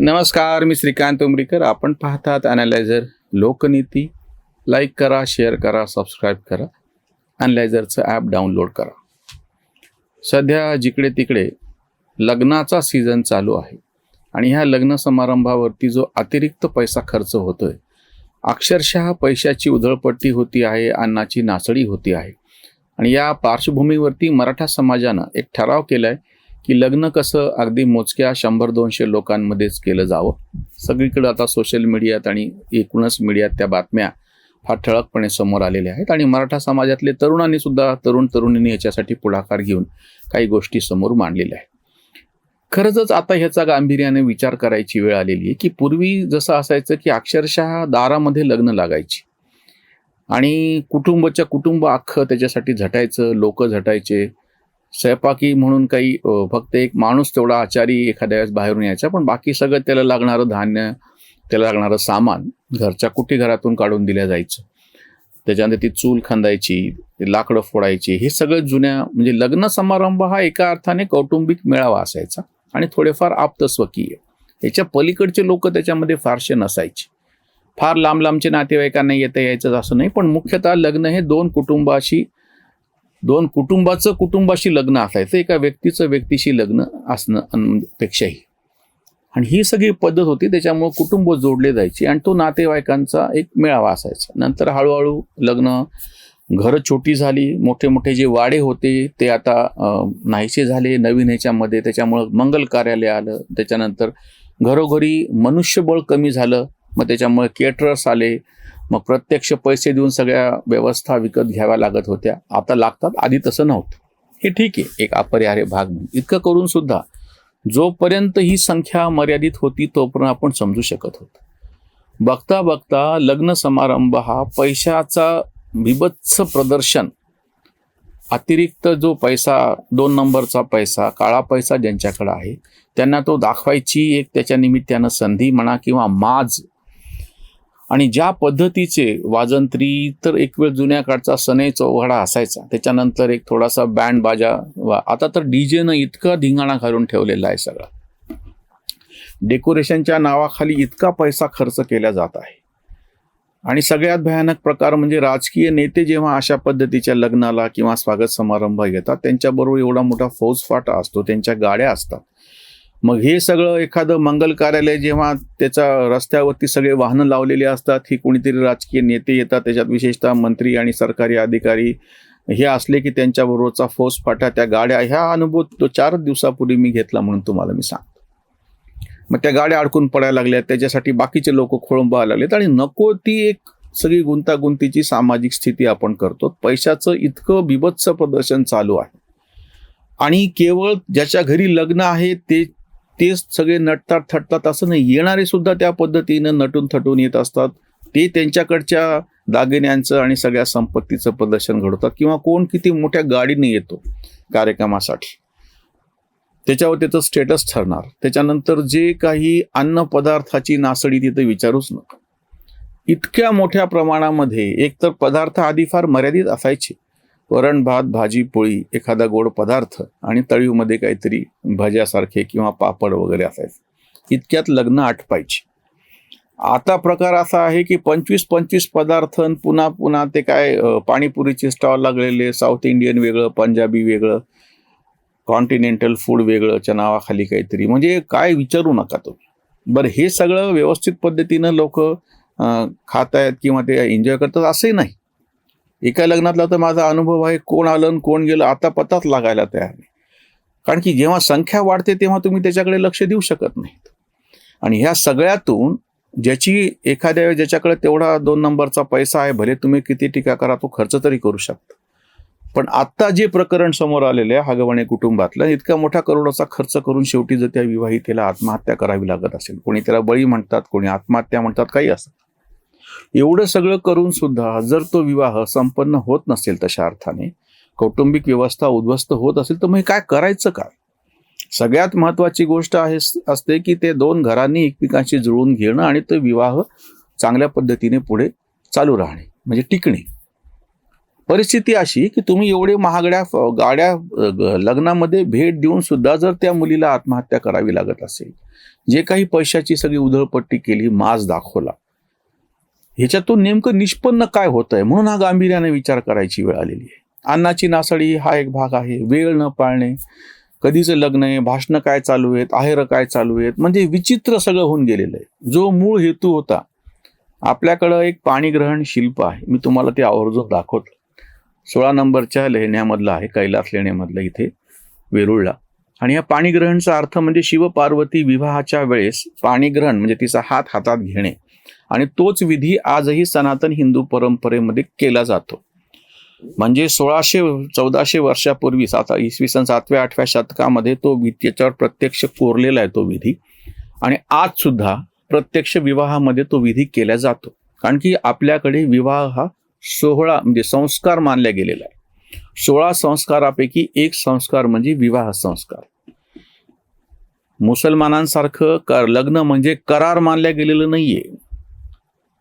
नमस्कार मी श्रीकांत उमरीकर. आपण पाहतात अनालायझर लोकनीती लाईक करा शेअर करा सबस्क्राईब करा. अनालायझरचं ॲप डाउनलोड करा. सध्या जिकडे तिकडे लग्नाचा सीझन चालू आहे आणि ह्या लग्न समारंभावरती जो अतिरिक्त पैसा खर्च होतोय अक्षरशः पैशाची उधळपट्टी होती आहे अन्नाची नासडी होती आहे. आणि या पार्श्वभूमीवरती मराठा समाजानं एक ठराव केलाय की लग्न कसं अगदी मोजक्या शंभर दोनशे लोकांमध्येच केलं जावं. सगळीकडे आता सोशल मीडियात आणि एकूणच मीडियात त्या बातम्या फार ठळकपणे समोर आलेल्या आहेत. आणि मराठा समाजातले तरुणांनी सुद्धा तरुण तरुणींनी याच्यासाठी पुढाकार घेऊन काही गोष्टी समोर मांडलेल्या आहेत. खरंच आता ह्याचा गांभीर्याने विचार करायची वेळ आलेली आहे की पूर्वी जसं असायचं की अक्षरशः दारामध्ये लग्न लागायची. आणि कुटुंबाच्या कुटुंब अख्खं त्याच्यासाठी झटायचं लोक झटायचे. स्वयंपाकी म्हणून काही फक्त एक माणूस तेवढा आचारी एखाद्या वेळेस बाहेरून यायचा पण बाकी सगळं त्याला लागणारं धान्य त्याला लागणारं सामान घरच्या कुठे घरातून काढून दिल्या जायचं. त्याच्यानंतर ती चूल खांदायची लाकडं फोडायची हे सगळं जुन्या म्हणजे लग्न समारंभ हा एका अर्थाने कौटुंबिक मेळावा असायचा आणि थोडेफार आप्तस्वकीय. याच्या पलीकडचे लोक त्याच्यामध्ये फारसे नसायचे. फार लांब लांबचे नातेवाईकांना येता यायचं असं नाही पण मुख्यतः लग्न हे दोन कुटुंबाशी दोन कुटुंबाचं कुटुंबाशी लग्न असायचं एका व्यक्तीचं व्यक्तीशी लग्न असणं पेक्षाही आणि ही सगळी पद्धत होती त्याच्यामुळं कुटुंब जोडले जायची आणि तो नातेवाईकांचा एक मेळावा असायचा. नंतर हळूहळू लग्न घरं छोटी झाली मोठे मोठे जे वाडे होते ते आता नाहीसे झाले नवीन ह्याच्यामध्ये. त्याच्यामुळं मंगल कार्यालय आलं त्याच्यानंतर घरोघरी मनुष्यबळ कमी झालं मग त्याच्यामुळे केटरर्स आले मग प्रत्यक्ष पैसे देऊन सगळ्या व्यवस्था विकत घ्याव्या लागत होत्या. आता लागतात आधी तसं नव्हतं. हे ठीक आहे एक अपरिहार्य भाग म्हणून. इतकं करून सुद्धा जोपर्यंत ही संख्या मर्यादित होती तोपर्यंत आपण समजू शकत होतो. बघता बघता लग्न समारंभ हा पैशाचा बिभत्स प्रदर्शन अतिरिक्त जो पैसा दोन नंबरचा पैसा काळा पैसा ज्यांच्याकडे आहे त्यांना तो दाखवायची एक त्याच्या निमित्तानं संधी म्हणा किंवा माज आणि ज्या पद्धतीचे वाजंत्री तर एक वेळ जुन्या काळचा सनई चौघडा असायचा. त्याच्यानंतर एक थोडासा बँड बाजा आता तर डीजेनं इतका धिंगाणा घालून ठेवलेला आहे सगळा. डेकोरेशनच्या नावाखाली इतका पैसा खर्च केला जात आहे. आणि सगळ्यात भयानक प्रकार म्हणजे राजकीय नेते जेव्हा अशा पद्धतीच्या लग्नाला किंवा स्वागत समारंभ येतात त्यांच्याबरोबर एवढा मोठा फौजफाटा असतो त्यांच्या गाड्या असतात. मग हे सगळं एखादं मंगल कार्यालय जेव्हा त्याच्या रस्त्यावरती सगळे वाहनं लावलेली असतात ही कोणीतरी राजकीय नेते येतात त्याच्यात विशेषतः मंत्री आणि सरकारी अधिकारी हे असले की त्यांच्याबरोबरचा फौजफाटा त्या गाड्या ह्या अनुभव तो चार दिवसापूर्वी मी घेतला म्हणून तुम्हाला मी सांगतो. मग त्या गाड्या अडकून पडायला लागल्या त्याच्यासाठी बाकीचे लोक खोळंबायला लागलेत आणि नको ती एक सगळी गुंतागुंतीची सामाजिक स्थिती आपण करतो. पैशाचं इतकं बिभत्स प्रदर्शन चालू आहे. आणि केवळ ज्याच्या घरी लग्न आहे ते तेच सगळे नटतात थटतात असं नाही. येणारे सुद्धा त्या पद्धतीनं नटून थटून येत असतात. ते त्यांच्याकडच्या दागिन्यांचं आणि सगळ्या संपत्तीचं प्रदर्शन घडवतात किंवा कोण किती मोठ्या गाडीने येतो कार्यक्रमासाठी. त्याच्यावर त्याचं स्टेटस ठरणार. त्याच्यानंतर जे काही अन्न पदार्थाची नासडी तिथे विचारूच नका. इतक्या मोठ्या प्रमाणामध्ये एकतर पदार्थ आधी फार मर्यादित असायचे. वरण भात भाजी पोळी एखादा गोड पदार्थ आणि तळीवमध्ये काहीतरी भज्यासारखे किंवा पापड वगैरे असायचे. इतक्यात लग्न आटपायची. आता प्रकार असा आहे की पंचवीस पंचवीस पदार्थ पुन्हा पुन्हा ते काय पाणीपुरीचे स्टॉल लागलेले साऊथ इंडियन वेगळं पंजाबी वेगळं कॉन्टिनेंटल फूड वेगळंच्या नावाखाली काहीतरी. म्हणजे काय विचारू नका तुम्ही. बरं हे सगळं व्यवस्थित पद्धतीनं लोक खात आहेत किंवा ते एन्जॉय करतात असंही नाही. एका लग्नातला तर माझा अनुभव आहे कोण आलं कोण गेलं आता पत्ताच लागायला तयार नाही. कारण की जेव्हा संख्या वाढते तेव्हा तुम्ही त्याच्याकडे लक्ष देऊ शकत नाहीत. आणि ह्या सगळ्यातून ज्याची एखाद्या वेळी ज्याच्याकडे तेवढा दोन नंबरचा पैसा आहे भले तुम्ही किती टीका करा तो खर्च तरी करू शकता. पण आत्ता जे प्रकरण समोर आलेले आहे हागवणे कुटुंबातलं इतका मोठा करोडाचा खर्च करून शेवटी जर त्या विवाहितेला आत्महत्या करावी लागत असेल कोणी त्याला बळी म्हणतात कोणी आत्महत्या म्हणतात काही असं. एवढं सगळं करून सुद्धा जर तो विवाह संपन्न होत नसेल तशा अर्थाने कौटुंबिक व्यवस्था उद्ध्वस्त होत असेल तर मग हे काय करायचं काय? सगळ्यात महत्वाची गोष्ट आहे असते की ते दोन घरांनी एकमेकांशी जुळवून घेणं आणि तो विवाह चांगल्या पद्धतीने पुढे चालू राहणे म्हणजे टिकणे. परिस्थिती अशी की तुम्ही एवढे महागड्या गाड्या लग्नामध्ये भेट देऊन सुद्धा जर त्या मुलीला आत्महत्या करावी लागत असेल जे काही पैशाची सगळी उधळपट्टी केली माज दाखवला ह्याच्यातून नेमकं निष्पन्न काय होत आहे म्हणून हा गांभीर्याने विचार करायची वेळ आलेली आहे. अन्नाची नासाडी हा एक भाग आहे. वेळ न पाळणे कधीचं लग्न आहे भाषणं काय चालू आहेत आहेर काय चालू आहेत म्हणजे विचित्र सगळं होऊन गेलेलं आहे. जो मूळ हेतू होता आपल्याकडं एक पाणीग्रहण शिल्प आहे. मी तुम्हाला ते आवर्जून दाखवतो. सोळा नंबरच्या लेण्यामधलं आहे कैलास लेण्यामधलं इथे वेरुळला. आणि या पाणीग्रहणचा अर्थ म्हणजे शिवपार्वती विवाहाच्या वेळेस पाणीग्रहण म्हणजे तिचा हात हातात घेणे. आणि तोच विधी आजही सनातन हिंदू परंपरेमध्ये केला जातो. म्हणजे सोळाशे चौदाशे वर्षापूर्वी सात इसवी सन सातव्या आठव्या शतकामध्ये तो त्याच्यावर प्रत्यक्ष कोरलेला आहे तो विधी. आणि आज सुद्धा प्रत्यक्ष विवाहामध्ये तो विधी केला जातो. कारण की आपल्याकडे विवाह हा सोहळा म्हणजे संस्कार मानला गेलेला आहे. सोळा संस्कारापैकी एक संस्कार म्हणजे विवाह संस्कार. मुसलमानांसारखं कर लग्न म्हणजे करार मानल्या गेलेलं नाहीये.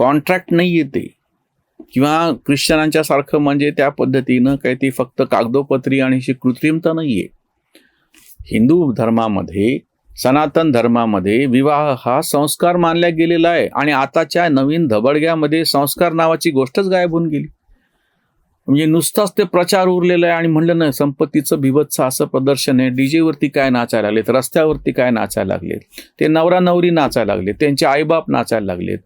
कॉन्ट्रॅक्ट नाही येते किंवा ख्रिश्चनांच्या सारखं म्हणजे त्या पद्धतीनं काही ती फक्त कागदोपत्री आणि अशी कृत्रिमता नाहीये हिंदू धर्मामध्ये सनातन धर्मामध्ये विवाह हा संस्कार मानला गेलेला आहे आणि आताच्या नवीन धबडग्यामध्ये संस्कार नावाची गोष्टच गायब होऊन गेली. म्हणजे नुसताच ते प्रचार उरलेला आहे आणि म्हणलं नाही संपत्तीचं बिभत्स असं प्रदर्शन आहे डीजेवरती काय नाचायला लागलेत रस्त्यावरती काय नाचायला लागलेत ते नवरा नवरी नाचायला लागले त्यांचे आईबाप नाचायला लागलेत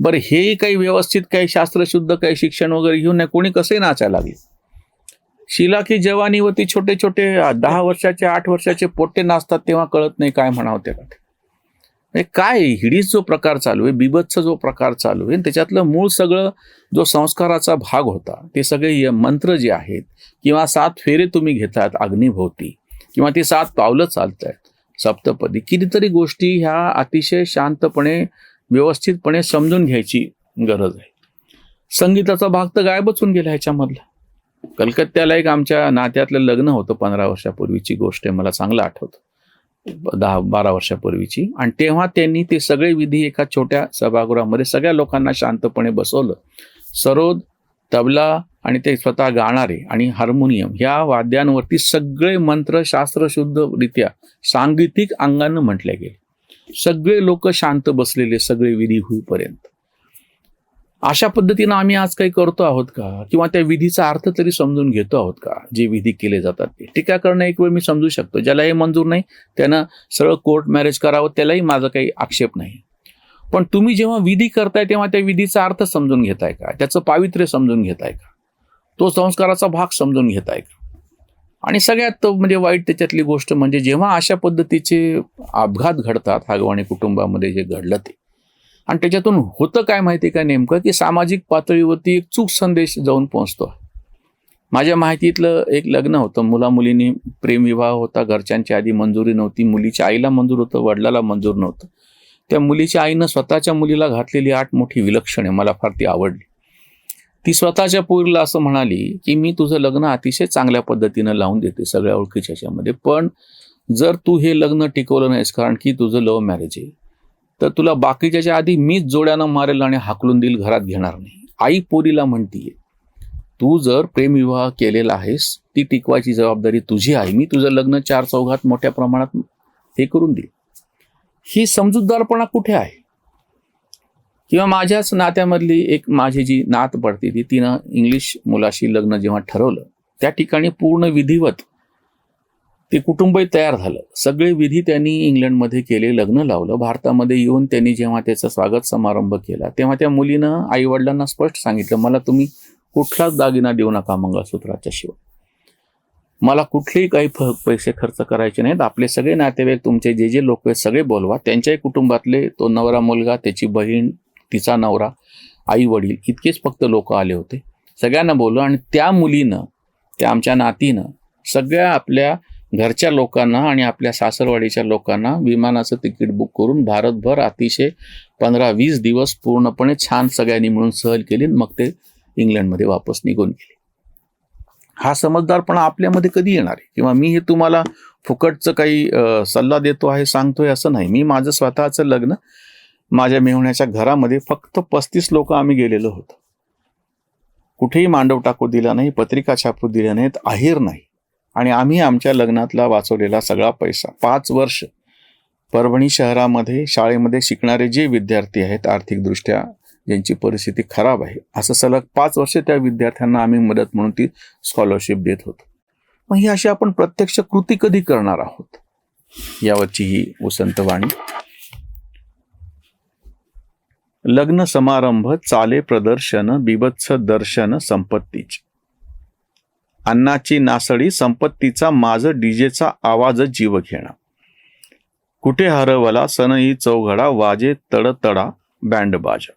बरं हे काही व्यवस्थित काही शास्त्रशुद्ध काही शिक्षण वगैरे घेऊन नाही कोणी कसे नाचायला लागले. शिला की जवानीवरती छोटे छोटे दहा वर्षाचे आठ वर्षाचे पोट्टे नाचतात तेव्हा कळत नाही काय म्हणावं त्याला म्हणजे काय हिडीस जो प्रकार चालू आहे बिबतचा जो प्रकार चालू आहे त्याच्यातलं मूळ सगळं जो संस्काराचा भाग होता ते सगळे य- मंत्र जे आहेत किंवा सात फेरे तुम्ही घेतात अग्निभोवती किंवा ती सात पावलं चालत आहेत सप्तपदी कितीतरी गोष्टी ह्या अतिशय शांतपणे व्यवस्थितपणे समजून घ्यायची गरज आहे. संगीताचा भाग तर गायबच होऊन गेला ह्याच्यामधला. कलकत्त्याला एक आमच्या नात्यातलं लग्न होतं पंधरा वर्षापूर्वीची गोष्ट आहे मला चांगलं आठवतं. दहा बारा वर्षापूर्वीची. आणि तेव्हा त्यांनी ते सगळे विधी एका छोट्या सभागृहामध्ये सगळ्या लोकांना शांतपणे बसवलं. सरोद तबला आणि ते स्वतः गाणारे आणि हार्मोनियम ह्या वाद्यांवरती सगळे मंत्र शास्त्रशुद्धरित्या सांगीतिक अंगानं म्हटले गेले. सगळे लोक शांत बसलेले सगळे विधी होईपर्यंत. अशा पद्धतीनं आम्ही आज काही करतो आहोत का? किंवा त्या विधीचा अर्थ तरी समजून घेतो आहोत का? जे विधी केले जातात ते. टीका करणं एक वेळ मी समजू शकतो. ज्याला हे मंजूर नाही त्यानं सरळ कोर्ट मॅरेज करावं त्यालाही माझा काही आक्षेप नाही. पण तुम्ही जेव्हा विधी करताय तेव्हा त्या विधीचा अर्थ समजून घेताय का? त्याचं पावित्र्य समजून घेताय का? तो संस्काराचा भाग समजून घेताय का? आणि सगळ्यात म्हणजे वाईट त्याच्यातली गोष्ट म्हणजे जेव्हा अशा पद्धतीचे अपघात घडतात हागवाणी कुटुंबामध्ये जे घडलं ते. आणि त्याच्यातून होतं काय माहिती आहे का नेमकं? की सामाजिक पातळीवरती एक चूक संदेश जाऊन पोहोचतो. माझ्या माहितीतलं एक लग्न होतं. मुला मुलींनी प्रेमविवाह होता. घरच्यांची आधी मंजुरी नव्हती. मुलीच्या आईला मंजूर होतं. वडिलाला मंजूर नव्हतं. त्या मुलीच्या आईनं स्वतःच्या मुलीला घातलेली आठ मोठी विलक्षण आहे. मला फार ती आवडली. ती स्वतःच्या पोरीला असं म्हणाली की मी तुझं लग्न अतिशय चांगल्या पद्धतीनं लावून देते सगळ्या ओळखीच्या याच्यामध्ये पण जर तू हे लग्न टिकवलं नाहीस कारण की तुझं लव्ह मॅरेज आहे तर तुला बाकीच्याच्या आधी मीच जोड्यानं मारेल आणि हाकलून देईल घरात घेणार नाही. आई पोरीला म्हणतीये तू जर प्रेमविवाह केलेला आहेस ती टिकवायची जबाबदारी तुझी आहे. मी तुझं लग्न चार चौघात मोठ्या प्रमाणात हे करून देईल. ही समजूतदारपणा कुठे आहे? किंवा माझ्याच नात्यामधली एक माझी जी नात पडते ती तिनं इंग्लिश मुलाशी लग्न जेव्हा ठरवलं त्या ठिकाणी पूर्ण विधिवत ते कुटुंबही तयार झालं. सगळे विधी त्यांनी इंग्लंडमध्ये केले लग्न लावलं. भारतामध्ये येऊन त्यांनी जेव्हा त्याचा स्वागत समारंभ केला तेव्हा त्या मुलीनं आईवडिलांना स्पष्ट सांगितलं मला तुम्ही कुठलाच दागिना देऊ नका मंगळसूत्राच्या शिवाय. मला कुठलेही काही फ- पैसे खर्च करायचे नाहीत. आपले सगळे नातेवाईक तुमचे जे जे लोक आहेत सगळे बोलवा. त्यांच्याही कुटुंबातले तो नवरा मुलगा त्याची बहीण तिचा नवरा आई वडील इतकेच फक्त लोक आले होते. सगळ्यांना बोललो आणि त्या मुलीनं त्या आमच्या नातीनं सगळ्या आपल्या घरच्या लोकांना आणि आपल्या सासरवाडीच्या लोकांना विमानाचं तिकीट बुक करून भारतभर अतिशय पंधरा वीस दिवस पूर्णपणे छान सगळ्यांनी मिळून सहल केली आणि मग ते इंग्लंडमध्ये वापस निघून गेले. हा समजदारपणा आपल्यामध्ये कधी येणार आहे? किंवा मी हे तुम्हाला फुकटचं काही सल्ला देतो आहे सांगतोय असं नाही. मी माझं स्वतःचं लग्न माझ्या मेहुण्याच्या घरामध्ये फक्त पस्तीस लोक आम्ही गेलेलो होतो. कुठेही मांडव टाकू दिला नाही पत्रिका छापू दिल्या नाहीत आहेर नाही. आणि आम्ही आमच्या लग्नातला वाचवलेला सगळा पैसा पाच वर्ष परभणी शहरामध्ये शाळेमध्ये शिकणारे जे विद्यार्थी आहेत आर्थिकदृष्ट्या ज्यांची परिस्थिती खराब आहे असं सलग पाच वर्ष त्या विद्यार्थ्यांना आम्ही मदत म्हणून ती स्कॉलरशिप देत होतो. मग ही अशी आपण प्रत्यक्ष कृती कधी करणार आहोत? यावरची ही वसंतवाणी. लग्न समारंभ चाले प्रदर्शन बिबत्स दर्शन संपत्तीच. अन्नाची नासडी संपत्तीचा माझ डीजेचा आवाज जीव घेणा. कुठे हरवला सनई चौघडा वाजे तडतडा बँड बाजा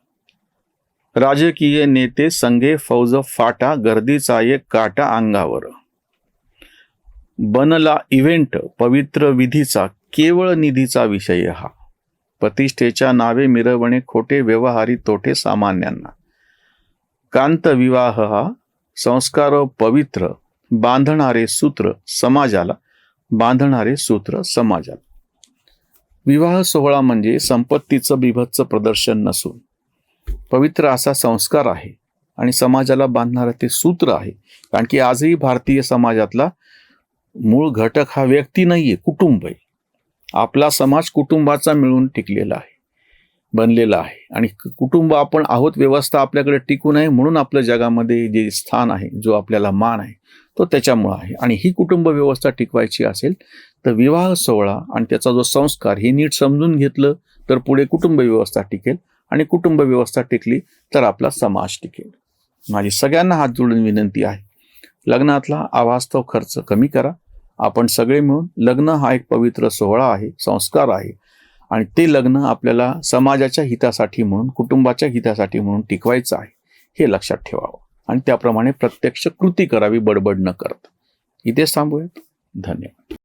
राजकीय नेते संघे फौज फाटा गर्दीचा एक काटा अंगावर. बनला इव्हेंट पवित्र विधीचा केवळ निधीचा विषय हा. प्रतिष्ठेच्या नावे मिरवणे खोटे व्यवहारी तोटे सामान्यांना. कांत विवाह हा संस्कार पवित्र बांधणारे सूत्र समाजाला बांधणारे सूत्र समाजाला. विवाह सोहळा म्हणजे संपत्तीचं बिभत्स प्रदर्शन नसून पवित्र असा संस्कार आहे आणि समाजाला बांधणारं ते सूत्र आहे. कारण की आजही भारतीय समाजातला मूळ घटक हा व्यक्ती नाहीये कुटुंब आहे. आपला समाज कुटुंबाचा मिळून टिकलेला आहे बनलेला आहे. आणि कुटुंब आपण आहोत व्यवस्था आपल्याकडे टिकून आहे म्हणून आपल्या जगामध्ये जे स्थान आहे जो आपल्याला मान आहे तो त्याच्यामुळं आहे. आणि ही कुटुंब व्यवस्था टिकवायची असेल तर विवाह सोहळा आणि त्याचा जो संस्कार हे नीट समजून घेतलं तर पुढे कुटुंब व्यवस्था टिकेल. आणि कुटुंब व्यवस्था टिकली तर आपला समाज टिकेल. माझी सगळ्यांना हात जोडून विनंती आहे. लग्नातला आवास्तव खर्च कमी करा. आपण सगळे मिळून लग्न हा एक पवित्र सोहळा आहे संस्कार आहे. आणि ते लग्न आपल्याला समाजाच्या हितासाठी म्हणून कुटुंबाच्या हितासाठी म्हणून टिकवायचं आहे हे लक्षात ठेवावं. आणि त्याप्रमाणे प्रत्यक्ष कृती करावी बडबड न करता. इथेच थांबूयात. धन्यवाद.